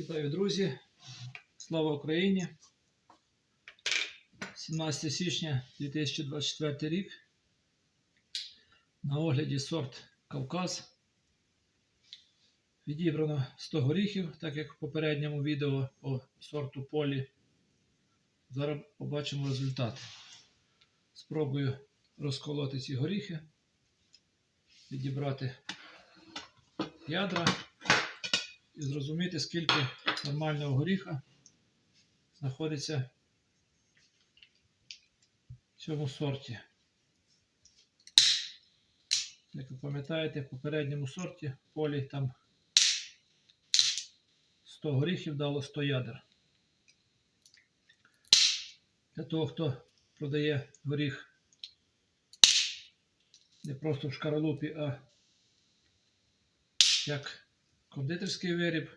Вітаю, друзі! Слава Україні! 17 січня 2024 рік. На огляді сорт Кавказ. Відібрано 100 горіхів, так як в попередньому відео по сорту полі. Зараз побачимо результат. Спробую розколоти ці горіхи, відібрати ядра і зрозуміти, скільки нормального горіха знаходиться в цьому сорті. Як ви пам'ятаєте, в попередньому сорті полі там 100 горіхів дало 100 ядер. Для того, хто продає горіх не просто в шкаралупі, а як кондитерський виріб,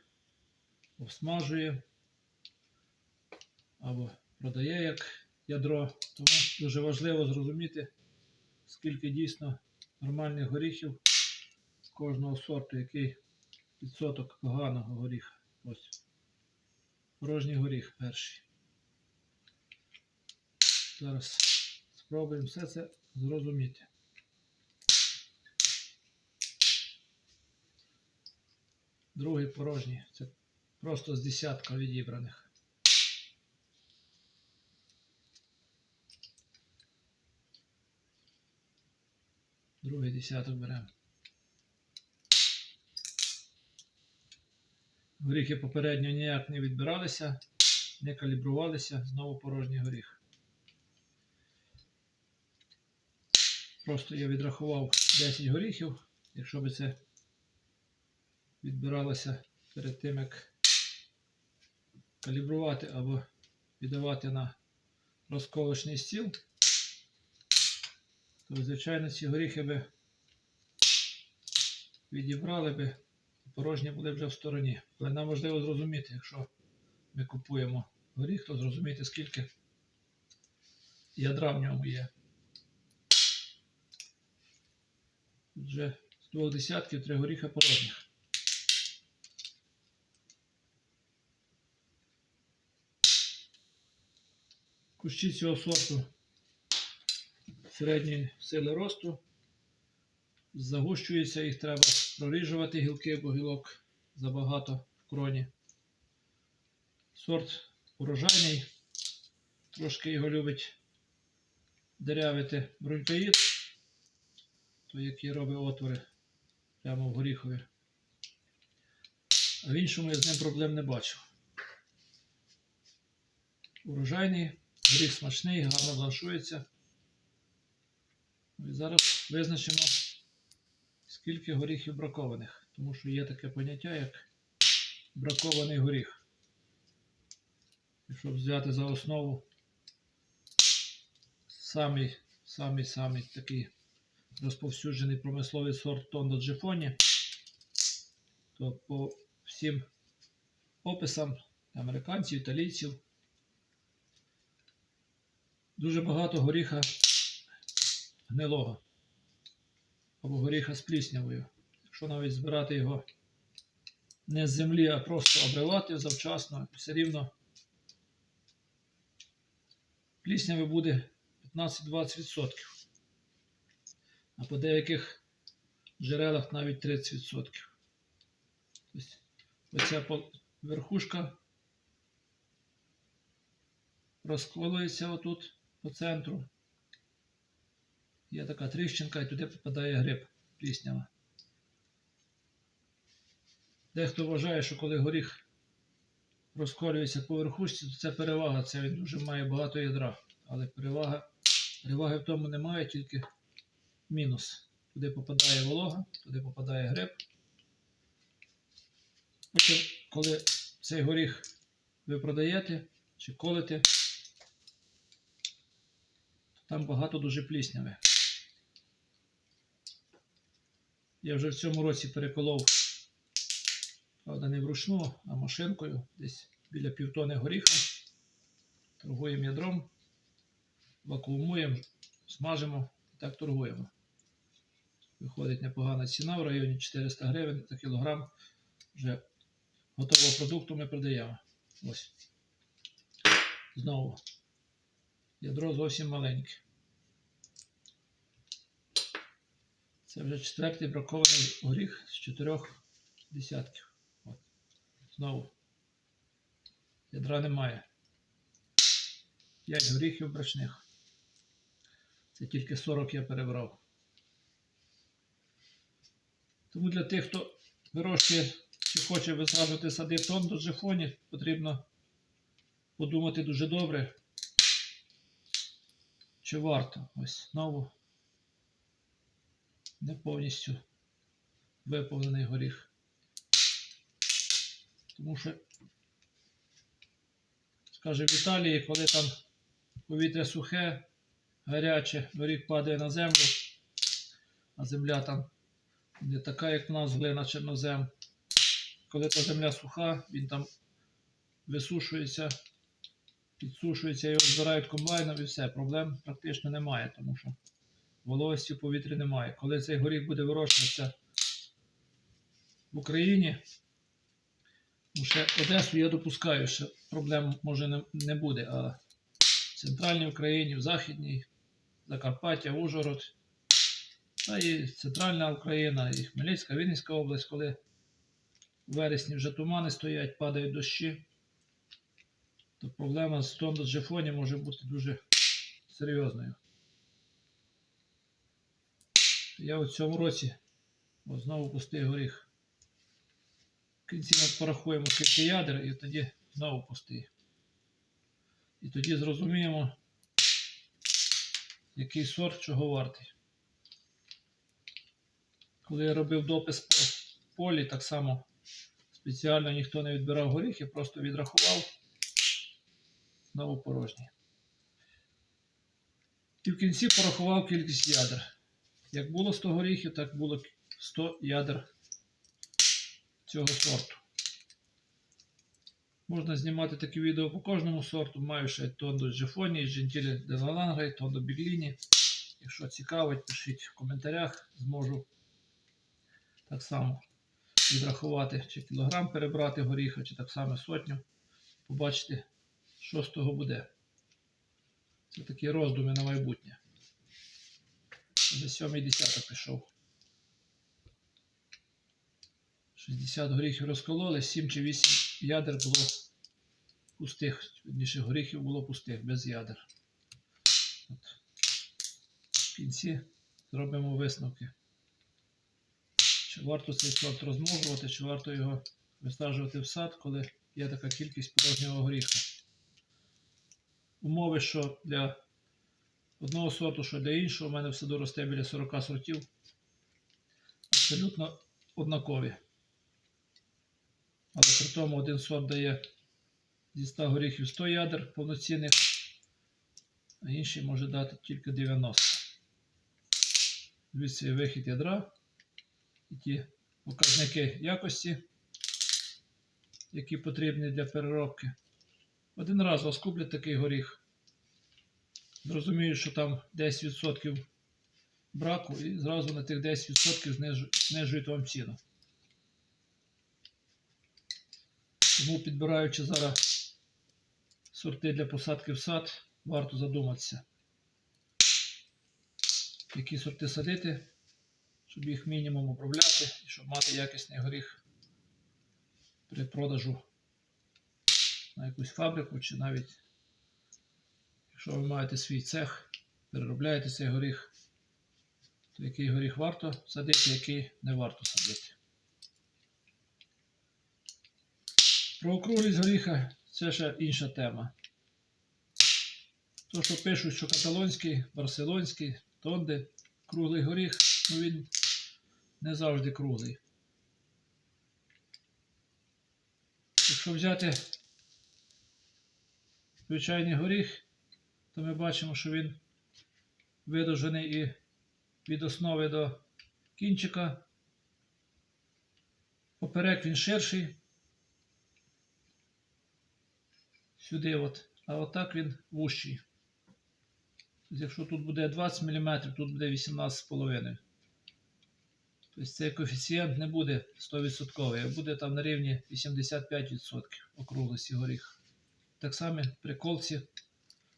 обсмажує або продає як ядро. Тому дуже важливо зрозуміти, скільки дійсно нормальних горіхів кожного сорту, який відсоток поганого горіха. Ось. Порожній горіх перший. Зараз спробуємо все це зрозуміти. Другий порожній. Це просто з десятка відібраних. Другий десяток беремо. Горіхи попередньо ніяк не відбиралися, не калібрувалися, знову порожній горіх. Просто я відрахував 10 горіхів, якщо би це відбиралося перед тим, як калібрувати або віддавати на розколочний стіл, то, звичайно, ці горіхи би відібрали би, порожні були б вже в стороні. Але нам важливо зрозуміти, якщо ми купуємо горіх, то зрозуміти, скільки ядра в ньому є. Тут вже з двох десятків три горіха порожніх. Кущі цього сорту середньої сили росту. Загущуються, їх треба проріжувати гілки, бо гілок забагато в кроні. Сорт урожайний, трошки його любить дерявити брунькоїд, той, який робить отвори прямо в горіхові. А в іншому я з ним проблем не бачу. Урожайний, горіх смачний, гарно бланшується. І зараз визначимо, скільки горіхів бракованих, тому що є таке поняття, як бракований горіх. Якщо взяти за основу самий самий самий такий розповсюджений промисловий сорт Тондо Джифоні, то по всім описам американців, італійців дуже багато горіха гнилого або горіха з пліснявою. Якщо навіть збирати його не з землі, а просто обривати завчасно, все рівно плісняви буде 15-20%. А по деяких джерелах навіть 30%. Тобто оця верхушка розколується отут по центру. Є така тріщинка і туди попадає гриб пліснява. Дехто вважає, що коли горіх розколюється по верхушці, то це перевага, це він дуже має багато ядра. Але перевага, переваги в тому немає, тільки мінус. Туди попадає волога, туди попадає гриб. Потім, коли цей горіх ви продаєте чи колите, там багато дуже плісняви. Я вже в цьому році переколов, правда, не вручну, а машинкою, десь біля півтони горіха. Торгуємо ядром, вакуумуємо, смажимо і так торгуємо. Виходить непогана ціна в районі 400 гривень за кілограм. Вже готового продукту ми продаємо. Ось. Знову. Ядро зовсім маленьке. Це вже четвертий бракований горіх з чотирьох десятків. От. Знову. Ядра немає. 5 горіхів брачних. Це тільки 40 я перебрав. Тому для тих, хто вирощує чи хоче висаджувати сади тон до жифоні, потрібно подумати дуже добре, чи варто. Ось знову не повністю виповнений горіх. Тому що, скажімо, в Італії, коли там повітря сухе, гаряче, горіх падає на землю, а земля там не така, як в нас глина чорнозем. Коли та земля суха, він там висушується, підсушується, його збирають комбайном і все. Проблем практично немає, тому що вологості в повітрі немає. Коли цей горіх буде вирощуватися в Україні, ну, ще Одесу я допускаю, що проблем може не, не буде, а в центральній Україні, в Західній, Закарпаття, Ужгород, та і центральна Україна, і Хмельницька, Вінницька область, коли в вересні вже тумани стоять, падають дощі, то проблема з тондоджефоні може бути дуже серйозною. Я у цьому році от знову пустий горіх. В кінці ми порахуємо скільки ядер і тоді знову пустий. І тоді зрозуміємо, який сорт чого вартий. Коли я робив допис по полі, так само спеціально ніхто не відбирав горіхи, просто відрахував знову порожні. І в кінці порахував кількість ядер. Як було 100 горіхів, так було 100 ядер цього сорту. Можна знімати такі відео по кожному сорту. Маю ще Тондо Джефоні, Джентілі Делалангра, Тондо Бігліні. Якщо цікавить, пишіть в коментарях, зможу так само відрахувати, чи кілограм перебрати горіха, чи так само сотню. Побачити, що з того буде. Це такі роздуми на майбутнє. Вже сьомий десяток пішов. 60 горіхів розкололи, 7 чи 8 ядер було пустих. Більше горіхів було пустих, без ядер. От. В кінці зробимо висновки. Чи варто цей сорт розмножувати, чи варто його висаджувати в сад, коли є така кількість порожнього горіха. Умови, що для одного сорту, що для іншого, у мене в саду росте біля 40 сортів. Абсолютно однакові. Але при тому один сорт дає зі 100 горіхів 100 ядер повноцінних, а інший може дати тільки 90. Звідси вихід ядра і ті показники якості, які потрібні для переробки. Один раз вас куплять такий горіх. Зрозумію, що там 10% браку, і зразу на тих 10% знижу- знижують вам ціну. Тому підбираючи зараз сорти для посадки в сад, варто задуматися, які сорти садити, щоб їх мінімум обробляти і щоб мати якісний горіх при продажу на якусь фабрику чи навіть Якщо ви маєте свій цех, переробляєте цей горіх, то який горіх варто садити, який не варто садити. Про округлість горіха це ще інша тема. То, що пишуть, що каталонський, барселонський, тонди, круглий горіх, ну він не завжди круглий. Якщо взяти звичайний горіх, то ми бачимо, що він видовжений і від основи до кінчика. Поперек він ширший. Сюди от. А отак він вущий. Тобто, Якщо тут буде 20 мм, тут буде 18,5 Тобто цей коефіцієнт не буде 100%, а буде там на рівні 85% округлості горіх. Так само при колці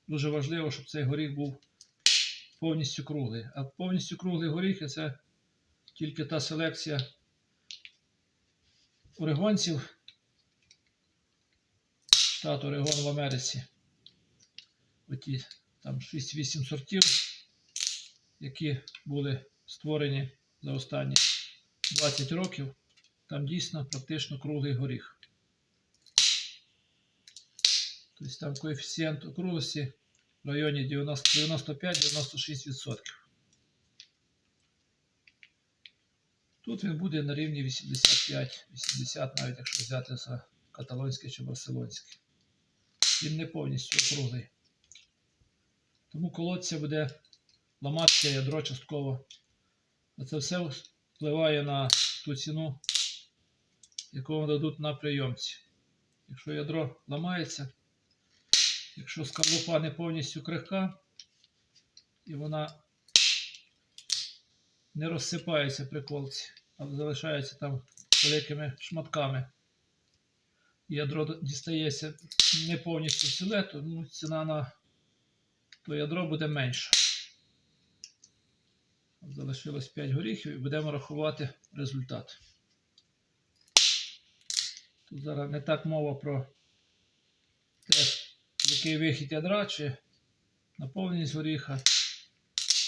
дуже важливо, щоб цей горіх був повністю круглий. А повністю круглий горіх це тільки та селекція орегонців, штат Орегон в Америці. Оті там 6-8 сортів, які були створені за останні 20 років. Там дійсно практично круглий горіх. Тобто там коефіцієнт округлості в районі 95-96%. Тут він буде на рівні 85-80, навіть якщо взяти за каталонський чи барселонський. Він не повністю округлий. Тому колодця буде ламатися ядро частково. А це все впливає на ту ціну, яку вам дадуть на прийомці. Якщо ядро ламається, якщо скорлупа не повністю крихка, і вона не розсипається при колці, а залишається там великими шматками. Ядро дістається не повністю ціле, то ну, ціна на то ядро буде менша. Залишилось 5 горіхів і будемо рахувати результат. Тут зараз не так мова про який вихід ядра чи наповненість горіха.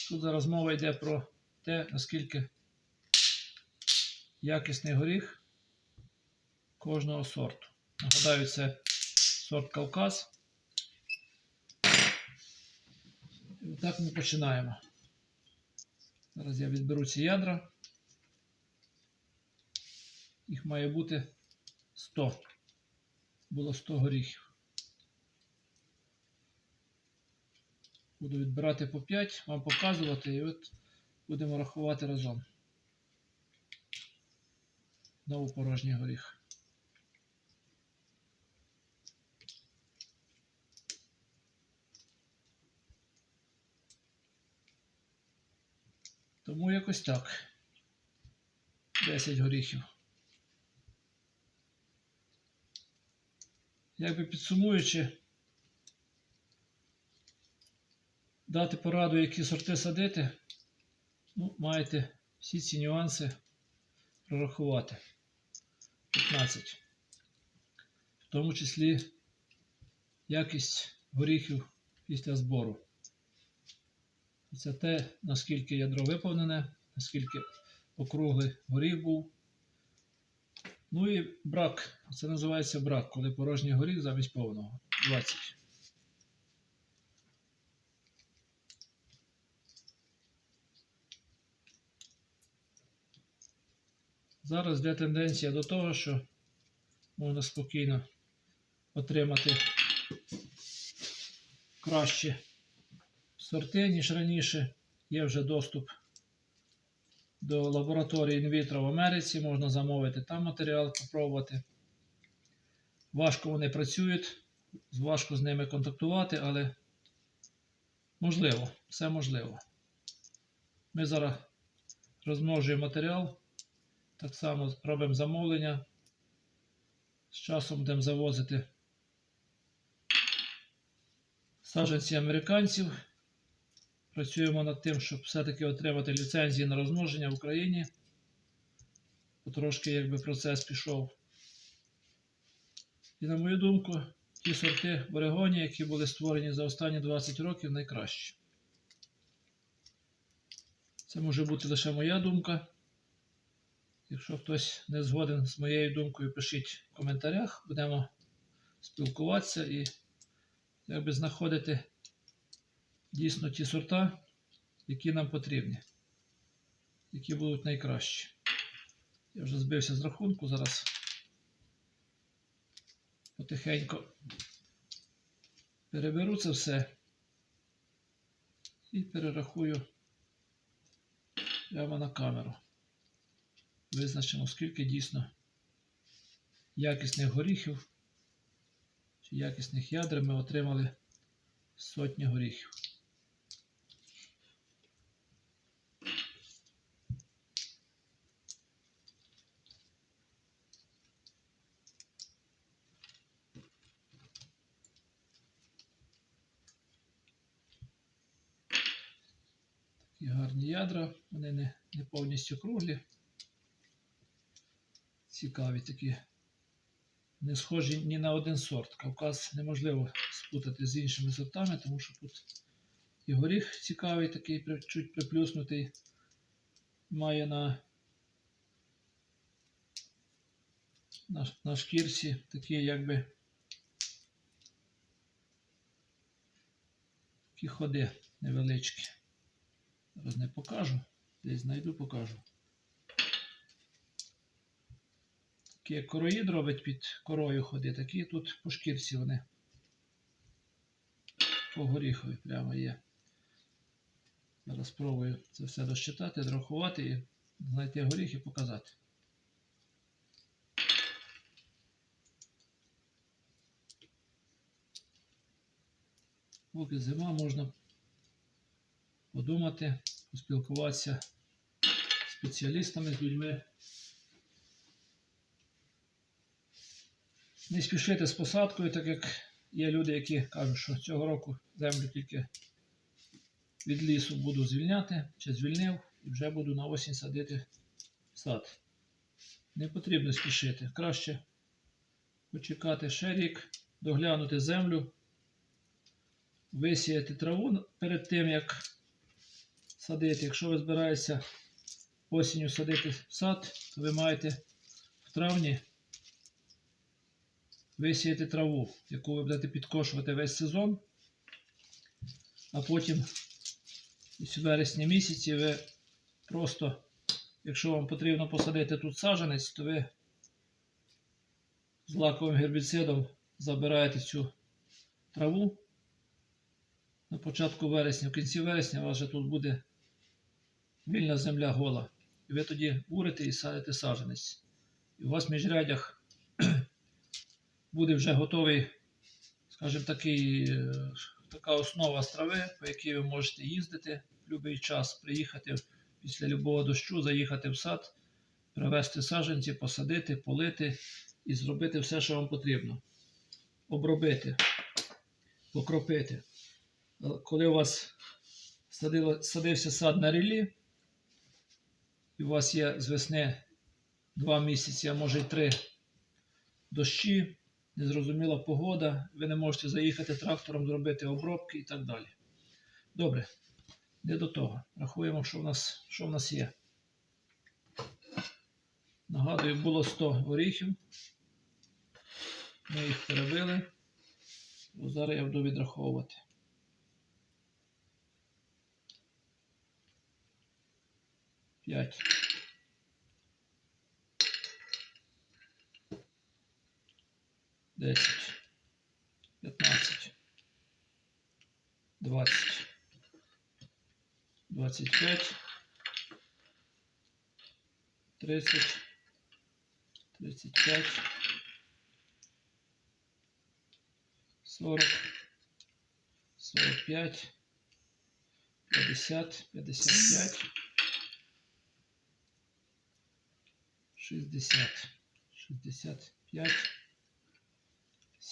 Тут зараз мова йде про те, наскільки якісний горіх кожного сорту. Нагадаю, це сорт Кавказ. І так ми починаємо. Зараз я відберу ці ядра. Їх має бути 100. Було 100 горіхів. Буду відбирати по 5, вам показувати і от будемо рахувати разом. Знову порожній горіх. Тому якось так. 10 горіхів. Якби підсумуючи, дати пораду, які сорти садити, ну, маєте всі ці нюанси прорахувати. 15. В тому числі якість горіхів після збору. Це те, наскільки ядро виповнене, наскільки округлий горіх був. Ну і брак. Це називається брак, коли порожній горіх замість повного. 20. Зараз йде тенденція до того, що можна спокійно отримати краще сорти, ніж раніше. Є вже доступ до лабораторії інвітро в Америці, можна замовити там матеріал, попробувати. Важко вони працюють, важко з ними контактувати, але можливо, все можливо. Ми зараз розмножуємо матеріал, так само робимо замовлення. З часом будемо завозити саджанці американців. Працюємо над тим, щоб все-таки отримати ліцензії на розмноження в Україні. Потрошки якби процес пішов. І на мою думку, ті сорти в Орегоні, які були створені за останні 20 років, найкращі. Це може бути лише моя думка. Якщо хтось не згоден з моєю думкою, пишіть в коментарях, будемо спілкуватися і якби знаходити дійсно ті сорта, які нам потрібні, які будуть найкращі. Я вже збився з рахунку, зараз потихеньку переберу це все і перерахую прямо на камеру. Визначимо, скільки дійсно якісних горіхів чи якісних ядер ми отримали сотні горіхів. Такі гарні ядра, вони не, не повністю круглі. Цікаві такі. Не схожі ні на один сорт. Кавказ неможливо спутати з іншими сортами, тому що тут і горіх цікавий, такий чуть приплюснутий. Має на, на, на шкірці такі якби такі ходи невеличкі. Зараз не покажу. Десь знайду, покажу. Такі короїд робить під корою ходи, такі тут по шкірці вони. По горіхові прямо є. Зараз спробую це все досчитати, дорахувати і знайти горіх і показати. Поки зима можна подумати, поспілкуватися з спеціалістами, з людьми. Не спішити з посадкою, так як є люди, які кажуть, що цього року землю тільки від лісу буду звільняти, чи звільнив, і вже буду на осінь садити сад. Не потрібно спішити. Краще почекати ще рік, доглянути землю, висіяти траву перед тим, як садити. Якщо ви збираєтеся осінню садити сад, то ви маєте в травні висіяти траву, яку ви будете підкошувати весь сезон, а потім в вересні місяці ви просто, якщо вам потрібно посадити тут саджанець, то ви з лаковим гербіцидом забираєте цю траву на початку вересня, в кінці вересня у вас вже тут буде вільна земля гола. І ви тоді урите і садите саджанець. І у вас в міжрядях буде вже готовий, скажімо, такий, е, така основа з трави, по якій ви можете їздити в будь-який час, приїхати після любого дощу, заїхати в сад, привезти саджанці, посадити, полити і зробити все, що вам потрібно. Обробити, покропити. Коли у вас садився сад на ріллі, і у вас є з весни два місяці, а може й три дощі, незрозуміла погода, ви не можете заїхати трактором, зробити обробки і так далі. Добре, не до того. Рахуємо, що в нас, що в нас є. Нагадую, було 100 горіхів. Ми їх перебили. Зараз я буду відраховувати. П'ять. Десять. П'ятнадцять. Двадцять. Двадцять п'ять. Тридцять. Тридцять п'ять. Сорок. Сорок п'ять. П'ятдесят.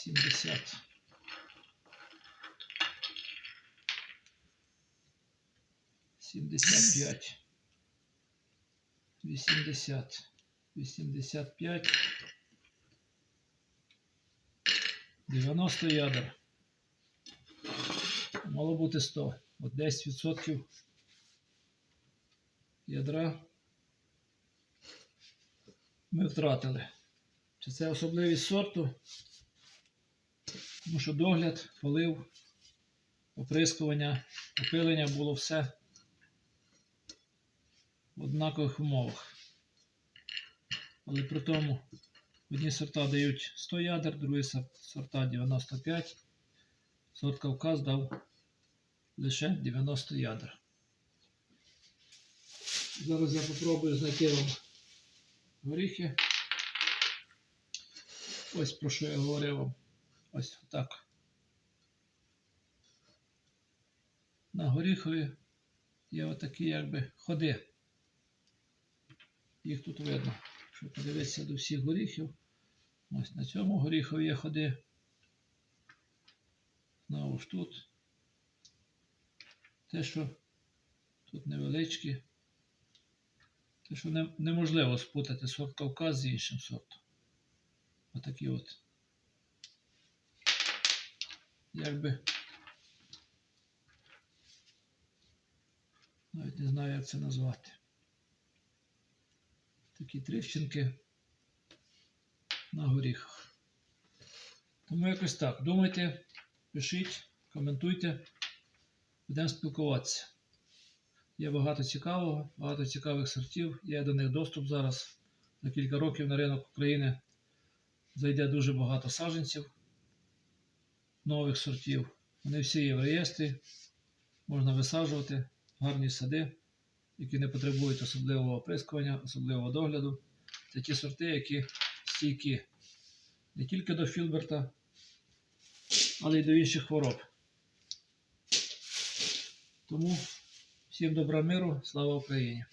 П'ятдесят п'ять. Шістдесят. Шістдесят п'ять. Сімдесят. Сімдесят п'ять. Вісімдесят. Вісімдесят п'ять. Дев'яносто ядер. Мало бути 100. От 10% ядра ми втратили. Чи це особливість сорту? Тому що догляд, полив, оприскування, опилення було все в однакових умовах. Але при тому одні сорта дають 100 ядер, другі сорта 95. Сорт Кавказ дав лише 90 ядер. Зараз я попробую знайти вам горіхи. Ось про що я говорив вам. Ось так. На горіхові є отакі якби ходи. Їх тут видно. Якщо подивитися до всіх горіхів. Ось на цьому горіхові є ходи. Знову ж тут. Те, що Тут невеличкі. Те, що не, неможливо спутати сорт Кавказ з іншим сортом. Отакі от. Якби. Навіть не знаю, як це назвати. Такі тріщинки на горіхах. Тому якось так. Думайте, пишіть, коментуйте. Будемо спілкуватися. Є багато цікавого, багато цікавих сортів. Є до них доступ зараз. За кілька років на ринок України зайде дуже багато саджанців нових сортів. Вони всі є в реєстрі. Можна висаджувати гарні сади, які не потребують особливого оприскування, особливого догляду. Це ті сорти, які стійкі не тільки до Філберта, але й до інших хвороб. Тому всім добра миру, слава Україні!